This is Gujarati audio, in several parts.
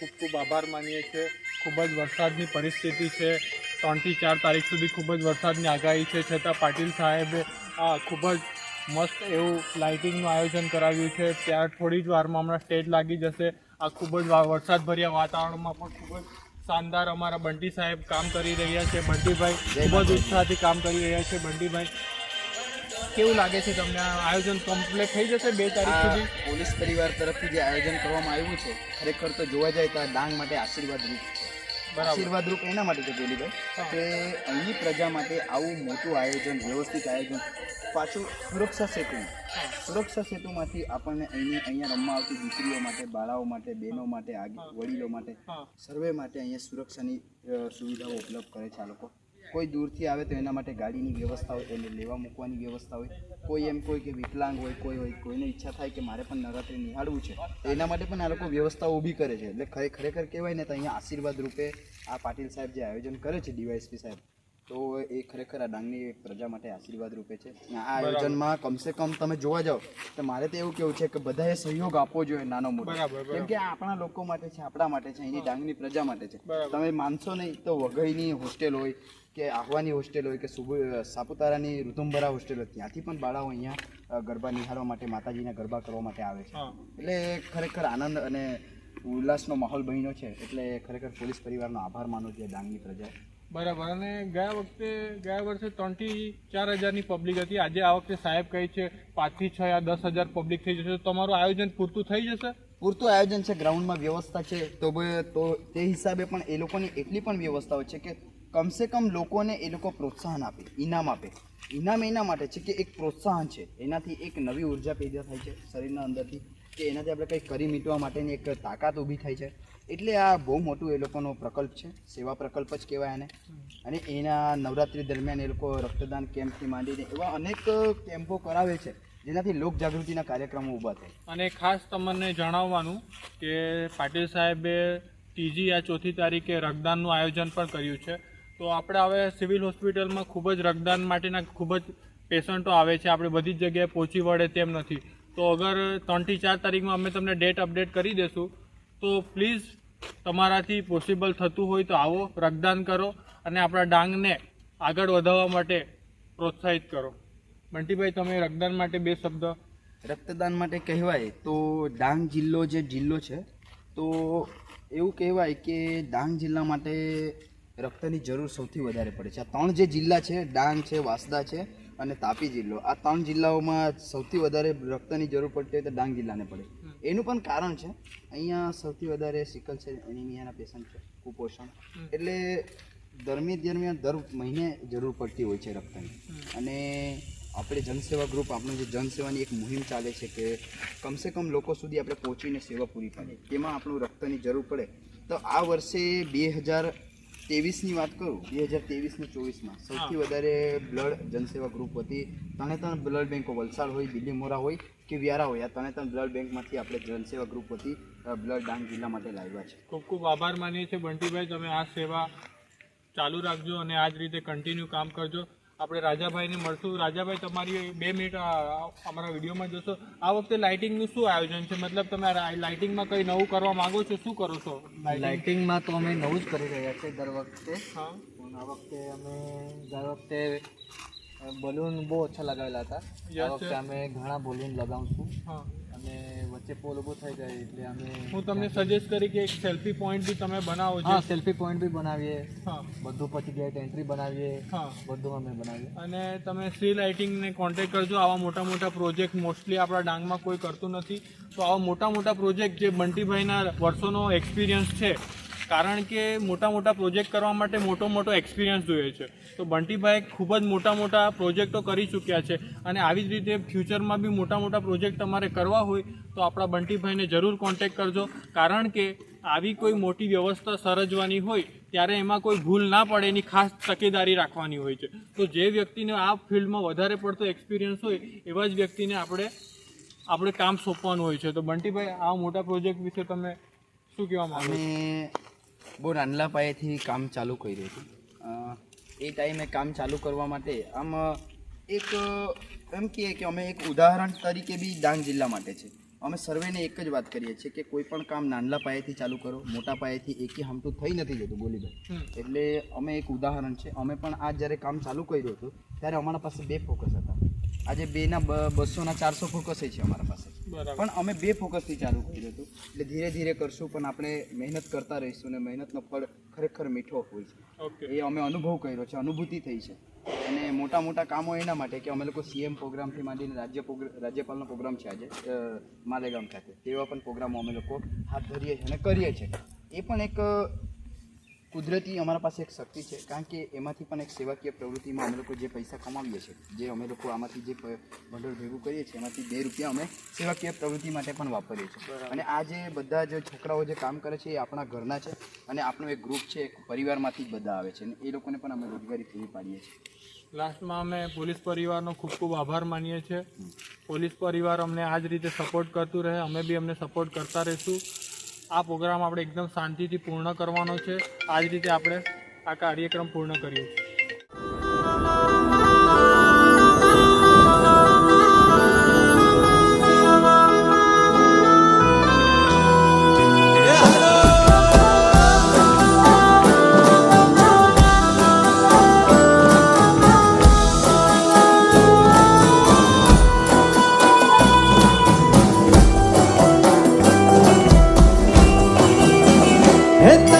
ખૂબ ખૂબ આભાર માનીએ છીએ. ખૂબ જ વરસાદની પરિસ્થિતિ છે. ત્રણથી ચાર તારીખ સુધી ખૂબ જ વરસાદની આગાહી છે. છતાં પાટીલ સાહેબે આ ખૂબ જ મસ્ત એવું લાઇટિંગનું આયોજન કરાવ્યું છે. ત્યાં થોડી જ વારમાં હમણાં સ્ટેજ લાગી જશે. આ ખૂબ જ વા- વરસાદભર્યા વાતાવરણમાં પણ ખૂબ જ શાનદાર અમારા બંટી સાહેબ કામ કરી રહ્યા છે. બંટીભાઈ ખૂબ જ ઉત્સાહથી કામ કરી રહ્યા છે. બંટીભાઈ કેવું લાગે છે તમને? આયોજન કમ્પ્લીટ થઈ જશે બે તારીખ સુધી? પોલીસ પરિવાર તરફથી જે આયોજન કરવામાં આવ્યું છે ખરેખર તો જોવા જાય તો આ ડાંગ માટે આશીર્વાદ રૂપ છે. આશીર્વાદ રૂપ એના માટે છે ગોલીભાઈ કે અહીંની પ્રજા માટે આવું મોટું આયોજન વ્યવસ્થિત આયોજન પાછું સુરક્ષા સેતુ સુરક્ષા સેતુમાંથી આપણને અહીંની અહીંયા રમવા આવતી દીકરીઓ માટે બાળાઓ માટે બહેનો માટે આગ- વડીલો માટે સર્વે માટે અહીંયા સુરક્ષાની સુવિધાઓ ઉપલબ્ધ કરે છે આ લોકો. કોઈ દૂરથી આવે તો એના માટે ગાડીની વ્યવસ્થા હોય એને લેવા મૂકવાની વ્યવસ્થા હોય. કોઈ એમ કોઈ કે વિકલાંગ હોય કોઈ હોય કોઈને ઈચ્છા થાય કે મારે પણ નવરાત્રિ નિહાળવું છે એના માટે પણ આ લોકો વ્યવસ્થાઓ ઊભી કરે છે. એટલે ખરે- ખરેખર કહેવાય ને તો અહીંયા આશીર્વાદ રૂપે આ પાટીલ સાહેબ જે આયોજન કરે છે ડીવાયએસપી સાહેબ તો એ ખરેખર આ ડાંગની પ્રજા માટે આશીર્વાદ રૂપે છે. આ આયોજનમાં કમસે કમ તમે જોવા જાઓ તો મારે તો એવું કેવું છે કે બધાએ સહયોગ આપવો જોઈએ નાનો મોટો. કેમ કે આપણા લોકો માટે છે આપણા માટે છે અહીંની ડાંગની પ્રજા માટે છે. તમે માનશો નહીં તો વઘઈની હોસ્ટેલ હોય કે આહવાની હોસ્ટેલ હોય કે સાપુતારાની ઋતુંભરા હોસ્ટેલ હોય ત્યાંથી પણ બાળાઓ અહીંયા ગરબા નિહાળવા માટે માતાજીના ગરબા કરવા માટે આવે છે. એટલે ખરેખર આનંદ અને ઉલ્લાસનો માહોલ બન્યો છે એટલે ખરેખર પોલીસ પરિવારનો આભાર માનો છે ડાંગની પ્રજા. બરાબર. અને ગયા વખતે ગયા વર્ષે ત્રણથી ચાર હજારની પબ્લિક હતી. આજે આ વખતે સાહેબ કહે છે પાંચથી છ યા દસ હજાર પબ્લિક થઈ જશે. તો તમારું આયોજન પૂરતું થઈ જશે? પૂરતું આયોજન છે ગ્રાઉન્ડમાં વ્યવસ્થા છે. તો તો તે હિસાબે પણ એ લોકોની એટલી પણ વ્યવસ્થાઓ છે કે કમસે કમ લોકોને એ લોકો પ્રોત્સાહન આપે ઇનામ આપે. ઇનામ એના માટે છે કે એક પ્રોત્સાહન છે. એનાથી એક નવી ઊર્જા પેદા થાય છે શરીરના અંદરથી, કે એનાથી આપણે કંઈક કરી મીટવા માટેની એક તાકાત ઊભી થાય છે. એટલે આ બહુ મોટું એ લોકોનો પ્રકલ્પ છે, સેવા પ્રકલ્પ જ કહેવાય એને અને એના નવરાત્રિ દરમિયાન એ લોકો રક્તદાન કેમ્પથી માંડીને એવા અનેક કેમ્પો કરાવે છે, જેનાથી લોક જાગૃતિના કાર્યક્રમો ઊભા થાય. અને ખાસ તમને જણાવવાનું કે પાટીલ સાહેબે ત્રીજી આ ચોથી તારીખે રક્તદાનનું આયોજન પણ કર્યું છે. તો આપણે હવે સિવિલ હોસ્પિટલમાં ખૂબ જ રક્તદાન માટેના ખૂબ જ પેશન્ટો આવે છે. આપણે બધી જ જગ્યાએ પહોંચી વળે તેમ નથી. તો અગર ત્રણથી ચાર તારીખમાં અમે તમને ડેટ અપડેટ કરી દઈશું તો પ્લીઝ તમારાથી પોસિબલ થતું હોય તો આવો, રક્તદાન કરો અને આપણા ડાંગને આગળ વધારવા માટે પ્રોત્સાહિત કરો. બંટીભાઈ, તમે રક્તદાન માટે બે શબ્દ. રક્તદાન માટે કહેવાય તો ડાંગ જિલ્લો જે જિલ્લો છે, તો એવું કહેવાય કે ડાંગ જિલ્લા માટે રક્તની જરૂર સૌથી વધારે પડે છે. આ ત્રણ જે જિલ્લા છે ડાંગ છે વાંસદા છે અને તાપી જિલ્લો આ ત્રણ જિલ્લાઓમાં સૌથી વધારે રક્તની જરૂર પડતી હોય તો ડાંગ જિલ્લાને પડે. એનું પણ કારણ છે અહીંયા સૌથી વધારે સિકલ છે એનિમિયાના પેશન્ટ છે કુપોષણ. એટલે દરમિયાન દરમિયાન દર મહિને જરૂર પડતી હોય છે રક્તની. અને આપણે જનસેવા ગ્રુપ આપણું જે જનસેવાની એક મુહિમ ચાલે છે કે કમસે કમ લોકો સુધી આપણે પહોંચીને સેવા પૂરી પાડીએ. તેમાં આપણું રક્તની જરૂર પડે. તો આ વર્ષે બે હજાર ત્રેવીસની વાત કરું બે હજાર ત્રેવીસ ને ચોવીસમાં સૌથી વધારે બ્લડ જનસેવા ગ્રુપ વતી ત્રણે ત્રણ બ્લડ બેંકો વલસાડ હોય બિલીમોરા હોય કે વ્યારા હોય આ ત્રણે ત્રણ બ્લડ બેંકમાંથી આપણે જનસેવા ગ્રુપ વતી બ્લડ ડાંગ જિલ્લા માટે લાવ્યા છે. ખૂબ ખૂબ આભાર માનીએ છીએ બંટીભાઈ તમે આ સેવા ચાલુ રાખજો અને આ જ રીતે કન્ટિન્યુ કામ કરજો. આપણે રાજાભાઈને મળશું. રાજાભાઈ તમારી બે મિનિટ અમારા વિડીયોમાં જોશો. આ વખતે લાઇટિંગનું શું આયોજન છે? મતલબ તમે લાઇટિંગમાં કંઈ નવું કરવા માંગો છો? શું કરો છો લાઇટિંગ લાઇટિંગમાં તો અમે નવું જ કરી રહ્યા છીએ દર વખતે. હા. આ વખતે અમે દર વખતે બલૂન બહુ ઓછા લગાવેલા હતા. આ વખતે અમે ઘણા બલૂન લગાવશું. હા. અને વચ્ચે પોલ ઊભો થઈ જાય એટલે અમે હું તમને સજેસ્ટ કરી કે એક સેલ્ફી પોઈન્ટ બી તમે બનાવો છો હા સેલ્ફી પોઈન્ટ બી બનાવીએ. હા. બધું પછી ગેટ એન્ટ્રી બનાવીએ. હા. બધું અમે બનાવીએ. અને તમે શ્રી લાઇટિંગને કોન્ટેક્ટ કરજો. આવા મોટા મોટા પ્રોજેક્ટ મોસ્ટલી આપણા ડાંગમાં કોઈ કરતું નથી. તો આવા મોટા મોટા પ્રોજેક્ટ જે બંટીભાઈના વર્ષોનો એક્સપિરિયન્સ છે કારણ કે મોટા મોટા પ્રોજેક્ટ કરવા માટે મોટો મોટો એક્સપિરિયન્સ જોઈએ છે. તો બંટીભાઈ ખૂબ જ મોટા મોટા પ્રોજેક્ટો કરી ચૂક્યા છે અને આવી જ રીતે ફ્યુચરમાં બી મોટા મોટા પ્રોજેક્ટ તમારે કરવા હોય તો આપણા બંટીભાઈને જરૂર કોન્ટેક્ટ કરજો. કારણ કે આવી કોઈ મોટી વ્યવસ્થા સર્જવાની હોય ત્યારે એમાં કોઈ ભૂલ ના પડે, એની ખાસ તકેદારી રાખવાની હોય છે. તો જે વ્યક્તિને આ ફિલ્ડમાં વધારે પડતો એક્સપિરિયન્સ હોય, એવા જ વ્યક્તિને આપણે આપણે કામ સોંપવાનું હોય છે. તો બંટીભાઈ, આ મોટા પ્રોજેક્ટ વિશે તમે શું કહેવા માંગો બહુ નાનલા પાયેથી કામ ચાલુ કર્યું હતું. એ ટાઈમે કામ ચાલુ કરવા માટે આમ એક એમ કહીએ કે અમે એક ઉદાહરણ તરીકે બી ડાંગ જિલ્લા માટે છે. અમે સર્વેને એક જ વાત કરીએ છીએ કે કોઈ પણ કામ નાનલા પાયેથી ચાલુ કરો મોટા પાયેથી એકી હમતું થઈ નથી જતું બોલીભાઈ હમ. એટલે અમે એક ઉદાહરણ છે. અમે પણ આ જ્યારે કામ ચાલુ કર્યું હતું ત્યારે અમારા પાસે બે ફોકસ હતા. આજે બેના બસોના ચારસો ફોકસ છે અમારા પાસે. પણ અમે બે ફોકસથી ચાલુ કર્યું હતું. એટલે ધીરે ધીરે કરશું પણ આપણે મહેનત કરતા રહીશું અને મહેનતનો ફળ ખરેખર મીઠો હોય છે. એ અમે અનુભવ કર્યો છે અનુભૂતિ થઈ છે. અને મોટા મોટા કામો એના માટે કે અમે લોકો સીએમ પ્રોગ્રામથી માંડીને રાજ્ય રાજ્યપાલનો પ્રોગ્રામ છે આજે માલેગામ ખાતે. તેવા પણ પ્રોગ્રામો અમે લોકો હાથ ધરીએ છીએ અને કરીએ છીએ. એ પણ એક કુદરતી અમારા પાસે એક શક્તિ છે કારણ કે એમાંથી પણ એક સેવાકીય પ્રવૃત્તિમાં અમે લોકો જે પૈસા કમાવીએ છીએ જે અમે લોકો આમાંથી જે ભંડોળ ભેગું કરીએ છીએ એમાંથી બે રૂપિયા અમે સેવાકીય પ્રવૃત્તિ માટે પણ વાપરીએ છીએ. અને આ જે બધા જે છોકરાઓ જે કામ કરે છે એ આપણા ઘરના છે અને આપણું એક ગ્રુપ છે એક પરિવારમાંથી જ બધા આવે છે અને એ લોકોને પણ અમે રોજગારી પૂરી પાડીએ છીએ. લાસ્ટમાં અમે પોલીસ પરિવારનો ખૂબ ખૂબ આભાર માનીએ છીએ. પોલીસ પરિવાર અમને આ જ રીતે સપોર્ટ કરતું રહે અમે બી અમને સપોર્ટ કરતા રહીશું. આ પ્રોગ્રામ આપણે એકદમ શાંતિથી પૂર્ણ કરવાનો છે. આ જ રીતે આપણે આ કાર્યક્રમ પૂર્ણ કરીએ છીએ હે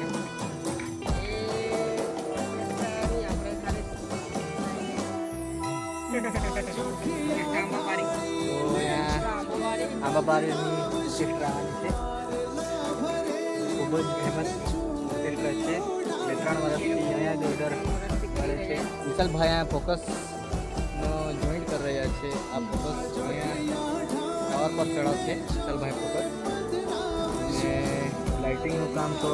આંબાબારીની ઓર્કેસ્ટ્રા આવવાની છે ખૂબ જ ફેમસ ઓર્કેસ્ટ્રા છે બે ત્રણ વર્ષથી અહીંયા જ ઓર્ડર મળે છે વિશાલભાઈ અહીંયા ફોકસનો જોઈન્ટ કરી રહ્યા છે આ ફોકસ અહીંયા ટાવર પર ચડાવશે વિશાલભાઈ ફોકસ અને લાઇટિંગનું કામ તો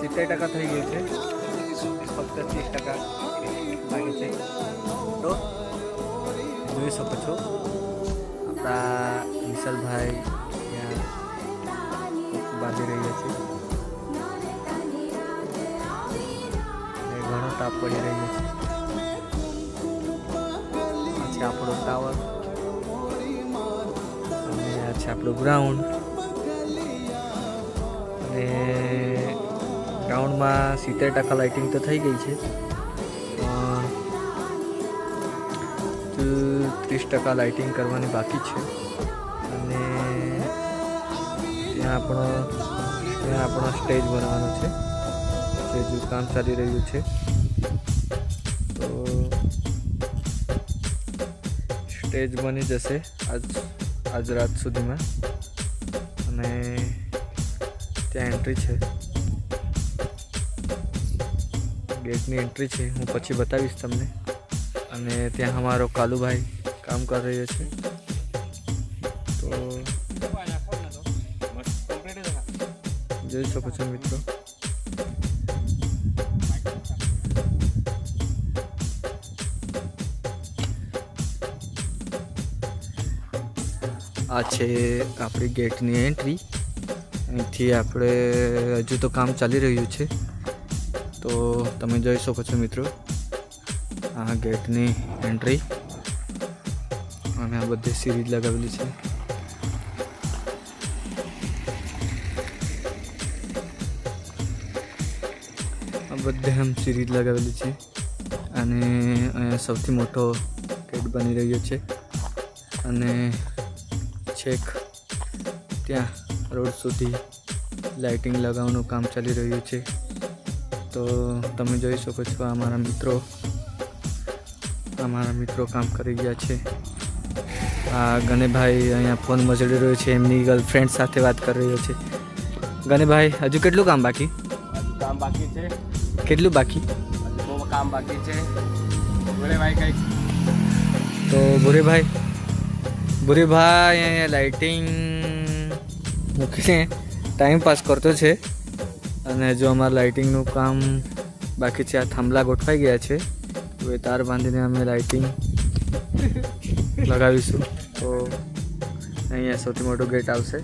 સિત્તેર ટકા થઈ ગયું છે. ફક્ત ત્રીસ ટકા. બાકી છે તો જોઈ શકો છો આપણા વિશાલભાઈ ત્યાં બાંધી રહ્યા છે ઘણો તાપ પડી રહ્યો છે આ છે આપણો ટાવર અને આ છે આપણું ગ્રાઉન્ડ અને ગ્રાઉન્ડમાં સિત્તેર ટકા લાઇટિંગ તો થઈ ગઈ છે ત્રીસ ટકા લાઇટિંગ કરવાની બાકી છે. અને ત્યાં આપણો ત્યાં આપણો સ્ટેજ બનાવવાનો છે. સ્ટેજનું કામ ચાલી રહ્યું છે. તો સ્ટેજ બની જશે આજ આજ રાત સુધીમાં. અને ત્યાં એન્ટ્રી છે. ગેટની એન્ટ્રી છે. હું પછી બતાવીશ તમને. અને ત્યાં અમારો કાલુભાઈ કામ કરી રહ્યો છે તો જોઈ શકો છો મિત્રો. આ છે આપણી ગેટની એન્ટ્રી. અહીંથી આપણે હજુ તો કામ ચાલી રહ્યું છે. તો તમે જોઈ શકો છો મિત્રો, આ ગેટની એન્ટ્રી. અમે આ બધી સિરીજ લગાવેલી છે. આ બધે આમ સિરીજ લગાવેલી છે. અને અહીંયા સૌથી મોટો કેટ બની રહ્યો છે. અને છેક ત્યાં રોડ સુધી લાઇટિંગ લગાવવાનું કામ ચાલી રહ્યું છે. તો તમે જોઈ શકો છો અમારા મિત્રો. અમારા મિત્રો કામ કરી ગયા છે. આ ગણેભાઈ અહીંયા ફોન મચડી રહ્યો છે એમની ગર્લફ્રેન્ડ સાથે વાત કરી રહ્યો છે. ગણેભાઈ હજુ કેટલું કામ બાકી? કામ બાકી છે. કેટલું બાકી? બહુ કામ બાકી છે. બોલે ભાઈ કંઈક તો ભૂરીભાઈ ભૂરીભાઈ અહીંયા લાઇટિંગ મૂકીને ટાઈમ પાસ કરતો છે. અને જો અમારા લાઇટિંગનું કામ બાકી છે આ થાંભલા ગોઠવાઈ ગયા છે. હવે તાર બાંધીને અમે લાઇટિંગ લગાવીશું. તો અહીંયા સૌથી મોટો ગેટ આવશે.